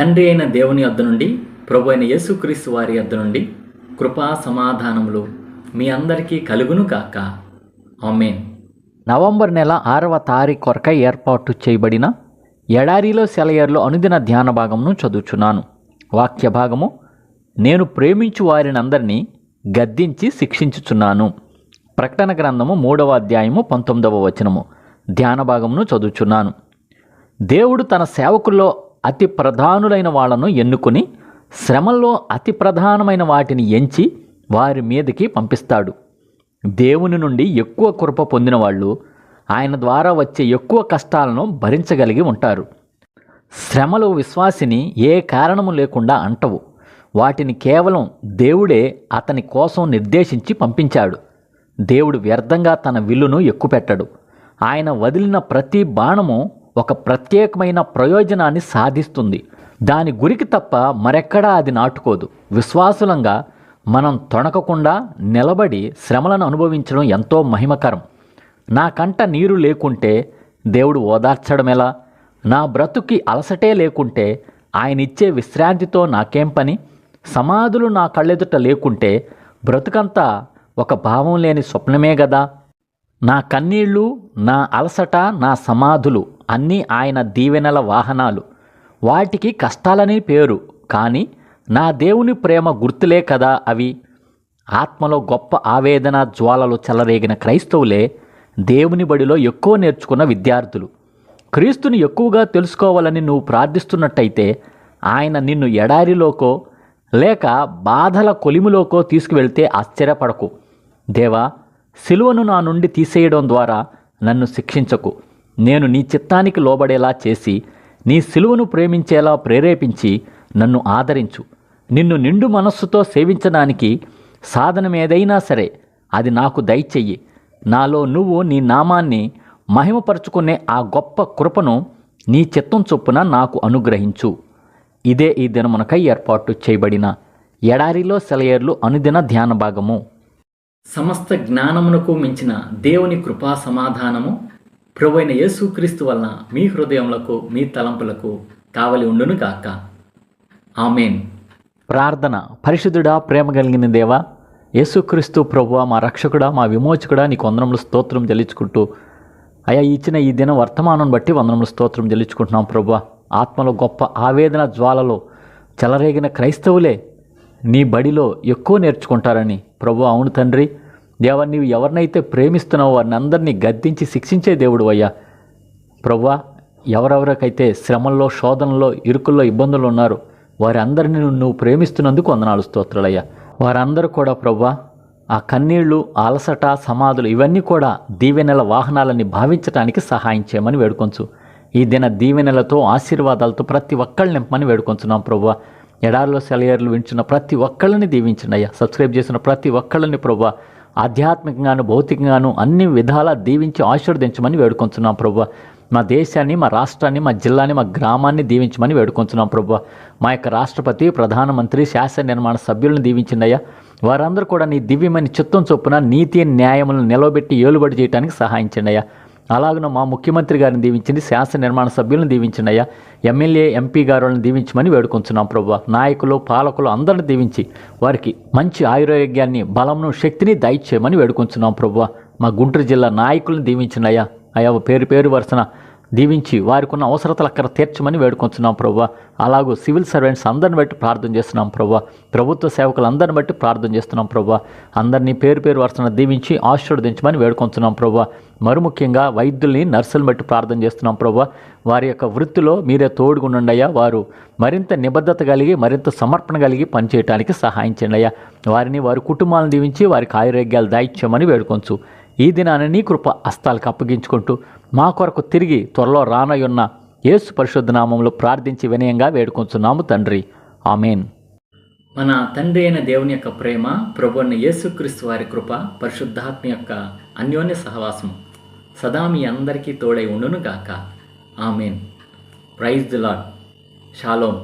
తండ్రి అయిన దేవుని వద్ద నుండి ప్రభు అయిన యేసుక్రీస్తు వారి వద్ద నుండి కృపా సమాధానములు మీ అందరికీ కలుగును కాక ఆమెన్. నవంబర్ నెల ఆరవ తారీఖు కొరకై ఏర్పాటు చేయబడిన ఎడారిలో సెలయర్లో అనుదిన ధ్యాన భాగమును చదువుచున్నాను. వాక్య భాగము నేను ప్రేమించు వారినందరినీ గద్దించి శిక్షించుచున్నాను. ప్రకటన గ్రంథము మూడవ అధ్యాయము పంతొమ్మిదవ వచనము. ధ్యాన భాగమును చదువుచున్నాను. దేవుడు తన సేవకుల్లో అతి ప్రధానులైన వాళ్ళను ఎన్నుకొని శ్రమల్లో అతి ప్రధానమైన వాటిని ఎంచి వారి మీదకి పంపిస్తాడు. దేవుని నుండి ఎక్కువ కృప పొందిన వాళ్ళు ఆయన ద్వారా వచ్చే ఎక్కువ కష్టాలను భరించగలిగి ఉంటారు. శ్రమలు విశ్వాసిని ఏ కారణము లేకుండా అంటవు. వాటిని కేవలం దేవుడే అతని కోసం నిర్దేశించి పంపించాడు. దేవుడు వ్యర్థంగా తన విల్లును ఎక్కుపెట్టడు. ఆయన వదిలిన ప్రతి బాణము ఒక ప్రత్యేకమైన ప్రయోజనాన్ని సాధిస్తుంది. దాని గురికి తప్ప మరెక్కడా అది నాటుకోదు. విశ్వాసులంగా మనం తొణకకుండా నిలబడి శ్రమలను అనుభవించడం ఎంతో మహిమకరం. నా కంట నీరు లేకుంటే దేవుడు ఓదార్చడం ఎలా నా బ్రతుకి అలసటే లేకుంటే ఆయన ఇచ్చే విశ్రాంతితో నాకేం పని? సమాధులు నా కళ్ళెదుట లేకుంటే బ్రతుకంతా ఒక భావం లేని స్వప్నమే గదా? నా కన్నీళ్ళు నా అలసట నా సమాధులు అన్నీ ఆయన దీవెనల వాహనాలు. వాటికి కష్టాలని పేరు. కానీ నా దేవుని ప్రేమ గుర్తులే కదా అవి. ఆత్మలో గొప్ప ఆవేదన జ్వాలలు చెలరేగిన క్రైస్తవులే దేవుని బడిలో ఎక్కువ నేర్చుకున్న విద్యార్థులు. క్రీస్తుని ఎక్కువగా తెలుసుకోవాలని నువ్వు ప్రార్థిస్తున్నట్టయితే ఆయన నిన్ను ఎడారిలోకో లేక బాధల కొలిమిలోకో తీసుకువెళ్తే ఆశ్చర్యపడకు. దేవా సిలువను నా నుండి తీసేయడం ద్వారా నన్ను శిక్షించకు. నేను నీ చిత్తానికి లోబడేలా చేసి నీ సిలువను ప్రేమించేలా ప్రేరేపించి నన్ను ఆదరించు. నిన్ను నిండు మనస్సుతో సేవించడానికి సాధనమేదైనా సరే అది నాకు దయచెయ్యి. నాలో నువ్వు నీ నామాన్ని మహిమపరుచుకునే ఆ గొప్ప కృపను నీ చిత్తం చొప్పున నాకు అనుగ్రహించు. ఇదే ఈ దినమునకై ఏర్పాటు చేయబడిన ఎడారిలో సెలయేర్లు అనుదిన ధ్యాన భాగము సమస్త జ్ఞానమునకు మించిన దేవుని కృపా సమాధానము ప్రభు అయిన యేసుక్రీస్తు వలన మీ హృదయములకు మీ తలంపులకు కావలి ఉండును గాక. ఆమెన్. ప్రార్థన పరిశుద్ధుడా ప్రేమ కలిగిన దేవా యేసుక్రీస్తు ప్రభువ మా రక్షకుడా మా విమోచకుడా నీకు వందనములు స్తోత్రం చెల్లించుకుంటూ అయా ఇచ్చిన ఈ దిన వర్తమానం బట్టి వందనములు స్తోత్రం చెల్లించుకుంటున్నాం ప్రభు ఆత్మలో గొప్ప ఆవేదన జ్వాలలో చెలరేగిన క్రైస్తవులే నీ బడిలో ఎక్కువ నేర్చుకుంటారని ప్రభు అవును తండ్రి. దేవా నీవు ఎవరినైతే ప్రేమిస్తున్నావో వారిని అందరినీ గద్దించి శిక్షించే దేవుడు అయ్యా. ప్రవ్వా ఎవరెవరికైతే శ్రమల్లో శోధనలో ఇరుకుల్లో ఇబ్బందులు ఉన్నారో వారందరినీ నువ్వు ప్రేమిస్తున్నందుకు వందనాలు స్తోత్రాలయ్యా వారందరూ కూడా ప్రవ్వా ఆ కన్నీళ్ళు అలసట సమాధులు ఇవన్నీ కూడా దీవెనెల వాహనాలని భావించడానికి సహాయం చేయమని వేడుకొంచు. ఈ దిన దీవెనెలతో ఆశీర్వాదాలతో ప్రతి ఒక్కళ్ళని నింపమని వేడుకొంచున్నాం ప్రవ్వా. ఎడారిలో సెలయర్లు వింటున్న ప్రతి ఒక్కళ్ళని దీవించండి అయ్యా. సబ్స్క్రైబ్ చేసిన ప్రతి ఒక్కళ్ళని ప్రవ్వా. ఆధ్యాత్మికంగాను భౌతికంగాను అన్ని విధాలా దీవించి ఆశీర్వదించమని వేడుకొంచున్నాం ప్రభు. మా దేశాన్ని మా రాష్ట్రాన్ని మా జిల్లాని మా గ్రామాన్ని దీవించమని వేడుకొంచున్నాం ప్రభు. మా యొక్క రాష్ట్రపతి ప్రధానమంత్రి శాసన నిర్మాణ సభ్యులను దీవించిందయ్యా వారందరూ కూడా నీ దివ్యమైన చిత్తం చొప్పున నీతి న్యాయములను నిలబెట్టి ఏలుబడి చేయడానికి సహాయించండి అయ్యా అలాగన మా ముఖ్యమంత్రి గారిని దీవించింది శాసన నిర్మాణ సభ్యులను దీవించండి అయ్యా. ఎమ్మెల్యే ఎంపీ గారులను దీవించమని వేడుకొంచున్నాం ప్రభు. నాయకులు పాలకులు అందరిని దీవించి వారికి మంచి ఆయురోగ్యాన్ని బలమును శక్తిని దయచేయమని వేడుకొంచున్నాం ప్రభు. మా గుంటూరు జిల్లా నాయకులను దీవించండి అయ్యా. అయ్యా పేరు పేరు వరుసన దీవించి వారికి ఉన్న అవసరతలు అక్కడ తీర్చమని వేడుకొంచున్నాం ప్రవ్వ. అలాగూ సివిల్ సర్వెంట్స్ అందరిని బట్టి ప్రార్థన చేస్తున్నాం ప్రవ్వ. ప్రభుత్వ సేవకులందరిని బట్టి ప్రార్థన చేస్తున్నాం ప్రవ్వ. అందరినీ పేరు పేరు వరుసన దీవించి ఆశీర్వదించమని వేడుకొంచున్నాం ప్రవ్వ. మరి ముఖ్యంగా వైద్యుల్ని నర్సులను బట్టి ప్రార్థన చేస్తున్నాం ప్రవ్వ. వారి యొక్క వృత్తిలో మీరే తోడుగుండయ్యా వారు మరింత నిబద్ధత కలిగి మరింత సమర్పణ కలిగి పనిచేయడానికి సహాయం చేయండి అయ్యా. వారిని వారి కుటుంబాలను దీవించి వారికి ఆరోగ్యాలు దాయిచ్చామని వేడుకొంచు. ఈ దినాన్ని నీ కృప హస్తాలకు అప్పగించుకుంటూ మా కొరకు తిరిగి త్వరలో రానయున్న యేసు పరిశుద్ధ నామంలో ప్రార్థించి వినయంగా వేడుకొంచున్నాము తండ్రి. ఆమెన్. మన తండ్రి అయిన దేవుని యొక్క ప్రేమ ప్రభు అయిన యేసుక్రీస్తు వారి కృప పరిశుద్ధాత్మ యొక్క అన్యోన్య సహవాసం సదా మీ అందరికీ తోడై ఉండును గాక amen. Praise the lord shalom